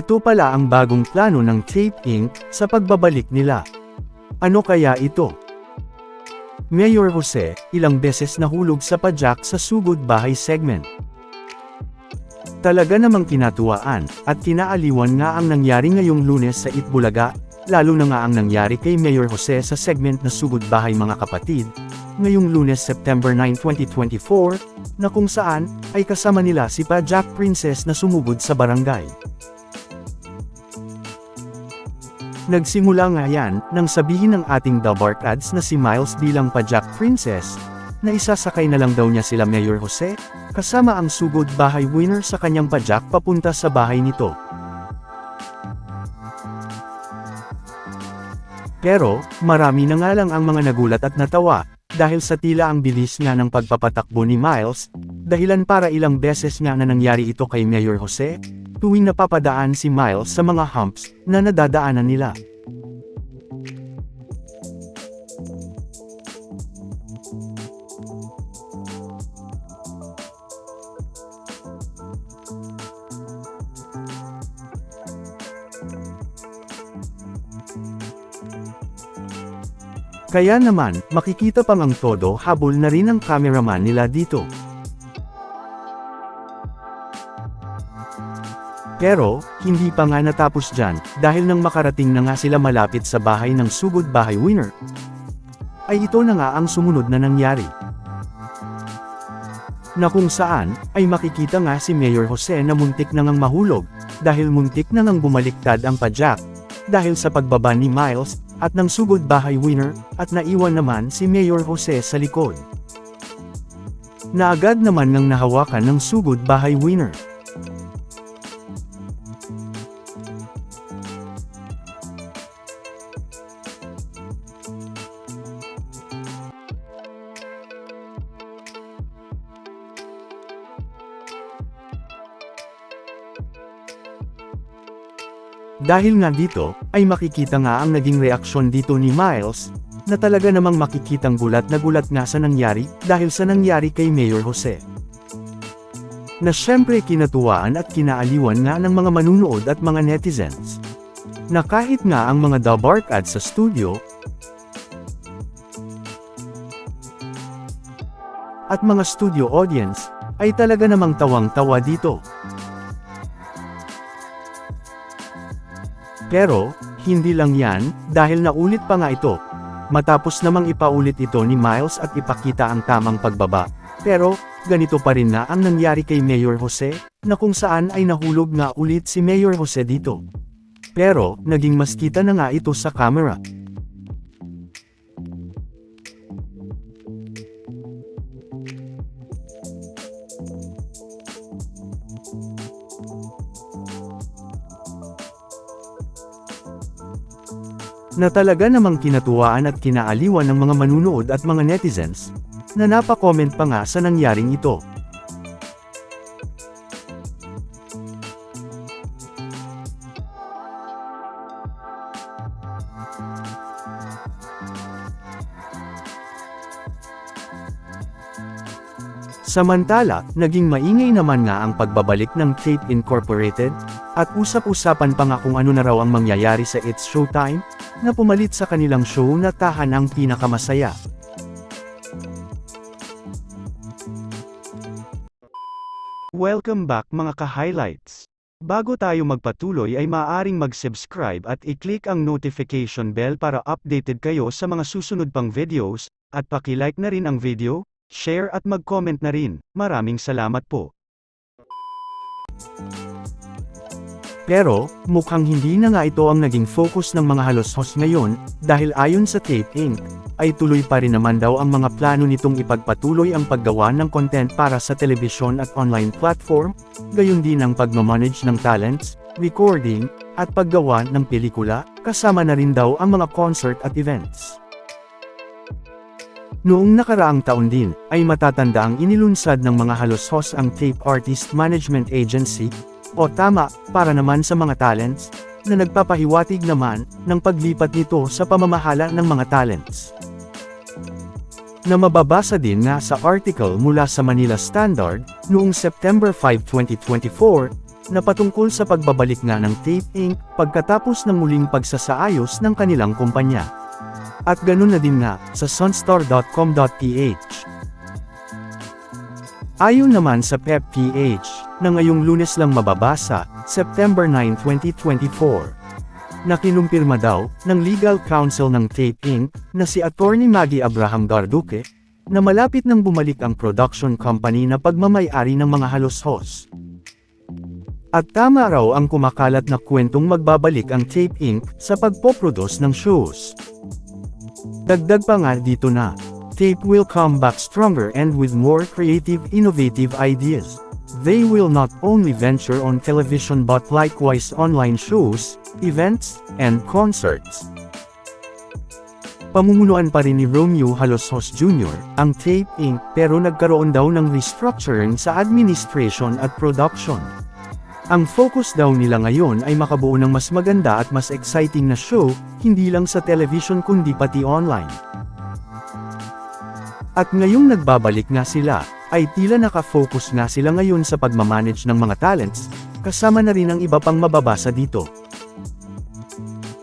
Ito pala ang bagong plano ng Tape Inc. sa pagbabalik nila. Ano kaya ito? Mayor Jose, ilang beses nahulog sa padyak sa sugod bahay segment. Talaga namang kinatuwaan, at kinaaliwan nga ang nangyari ngayong lunes sa Itbulaga, lalo na nga ang nangyari kay Mayor Jose sa segment na sugod bahay mga kapatid, ngayong lunes September 9, 2024, na kung saan, ay kasama nila si Pajak Princess na sumugod sa barangay. Nagsimula nga yan, nang sabihin ng ating The Bark Ads na si Miles bilang Pajak Princess, na isasakay na lang daw niya sila Mayor Jose, kasama ang sugod bahay winner sa kanyang pajak papunta sa bahay nito. Pero, marami na nga lang ang mga nagulat at natawa, dahil sa tila ang bilis nga ng pagpapatakbo ni Miles, dahilan para ilang beses nga na nangyari ito kay Mayor Jose, tuwing napapadaan si Miles sa mga humps na nadadaanan nila. Kaya naman, makikita pang ang todo habol na rin ang cameraman nila dito. Pero, hindi pa nga natapos dyan, dahil nang makarating na nga sila malapit sa bahay ng sugod bahay winner, ay ito na nga ang sumunod na nangyari. Na kung saan, ay makikita nga si Mayor Jose na muntik na ngang mahulog, dahil muntik na ngang bumaliktad ang padyak, dahil sa pagbaba ni Miles, at ng sugod bahay winner, at naiwan naman si Mayor Jose sa likod. Na agad naman ngang nahawakan ng sugod bahay winner. Dahil nga dito, ay makikita nga ang naging reaksyon dito ni Miles, na talaga namang makikitang gulat na gulat nga sa nangyari, dahil sa nangyari kay Mayor Jose. Na syempre kinatuwaan at kinaaliwan nga ng mga manunood at mga netizens. Na kahit nga ang mga The Bark ads sa studio, at mga studio audience, ay talaga namang tawang-tawa dito. Pero, hindi lang yan, dahil naulit pa nga ito. Matapos namang ipaulit ito ni Miles at ipakita ang tamang pagbaba. Pero, ganito pa rin na ang nangyari kay Mayor Jose, na kung saan ay nahulog nga ulit si Mayor Jose dito. Pero, naging mas kita na nga ito sa camera. Na talaga namang kinatuwaan at kinaaliwan ng mga manunood at mga netizens, na napakomment pa nga sa nangyaring ito. Samantala, naging maingay naman nga ang pagbabalik ng Tape Incorporated, at usap-usapan pa nga kung ano na raw ang mangyayari sa It's Showtime, na pumalit sa kanilang show na tahan ang pinakamasaya. Welcome back mga ka-highlights. Bago tayo magpatuloy ay maaaring mag-subscribe at i-click ang notification bell para updated kayo sa mga susunod pang videos, at paki-like na rin ang video, share at mag-comment na rin. Maraming salamat po. Pero, mukhang hindi na nga ito ang naging focus ng mga halos-hos ngayon, dahil ayon sa Tape Inc., ay tuloy pa rin naman daw ang mga plano nitong ipagpatuloy ang paggawa ng content para sa telebisyon at online platform, gayon din ang pagmamanage ng talents, recording, at paggawa ng pelikula, kasama na rin daw ang mga concert at events. Noong nakaraang taon din, ay matatanda ang inilunsad ng mga halos-hos ang Tape Artist Management Agency, o tama, para naman sa mga talents, na nagpapahiwatig naman, ng paglipat nito sa pamamahala ng mga talents. Na mababasa din nga sa article mula sa Manila Standard, noong September 5, 2024, na patungkol sa pagbabalik nga ng Tape Inc. pagkatapos ng muling pagsasaayos ng kanilang kumpanya. At ganun na din nga, sa sunstar.com.ph. Ayon naman sa PEP.ph, na ngayong lunes lang mababasa, September 9, 2024. Na kinumpirma daw, ng legal counsel ng Tape Inc., na si Attorney Maggie Abraham Garduque, na malapit nang bumalik ang production company na pagmamayari ng mga halos-hos. At tama raw ang kumakalat na kwentong magbabalik ang Tape Inc. sa pagpoproduce ng shows. Dagdag pa nga dito na, Tape will come back stronger and with more creative innovative ideas. They will not only venture on television but likewise online shows, events, and concerts. Pamumunuan pa rin ni Romeo Halosos Jr., ang Tape Inc. pero nagkaroon daw ng restructuring sa administration at production. Ang focus daw nila ngayon ay makabuo ng mas maganda at mas exciting na show, hindi lang sa television kundi pati online. At ngayong nagbabalik nga sila, ay tila nakafocus nga sila ngayon sa pagmamanage ng mga talents, kasama na rin ang iba pang mababasa dito.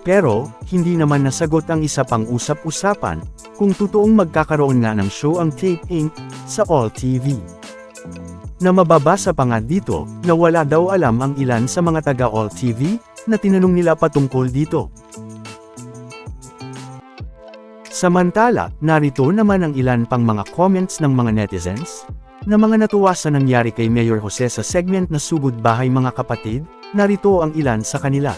Pero, hindi naman nasagot ang isa pang usap-usapan, kung totoong magkakaroon nga ng show ang Tape Inc. sa All TV. Na mababasa pa nga dito, na wala daw alam ang ilan sa mga taga All TV, na tinanong nila patungkol dito. Samantala, narito naman ang ilan pang mga comments ng mga netizens, na mga natuwa sa nangyari kay Mayor Jose sa segment na Sugod Bahay Mga Kapatid, narito ang ilan sa kanila.